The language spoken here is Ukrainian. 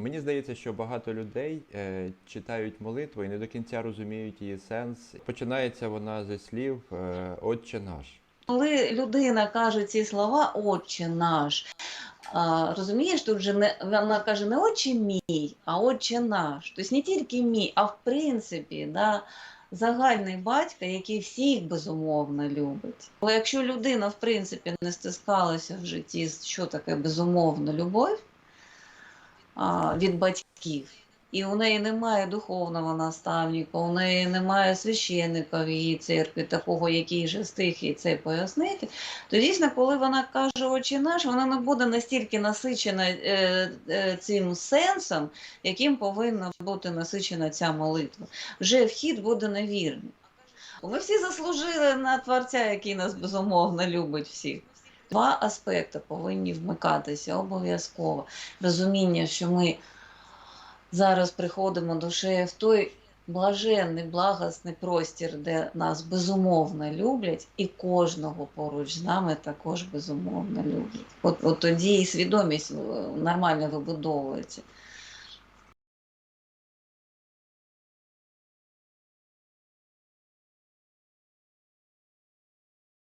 Мені здається, що багато людей е, читають молитву і не до кінця розуміють її сенс. Починається вона зі слів е, Отче наш. Коли людина каже ці слова Отче наш, а, розумієш, тут же не вона каже не Отче мій, а Отче наш. Тобто не тільки мій, а в принципі, да, загальний батько, який всіх безумовно любить. Бо якщо людина в принципі не стискалася в житті, що таке безумовна любов від батьків. І у неї немає духовного наставника, у неї немає священника в її церкві, такого, який же встиг їй це пояснити. То дійсно, коли вона каже «Отче наш, вона не буде настільки насичена е, е, цим сенсом, яким повинна бути насичена ця молитва. Вже вхід буде невірний. Ми всі заслужили на Творця, який нас безумовно любить всіх. Два аспекти повинні вмикатися обов'язково. Розуміння, що ми зараз приходимо до шеї в той блаженний, благосний простір, де нас безумовно люблять, і кожного поруч з нами також безумовно люблять. От, от тоді і свідомість е, нормально вибудовується.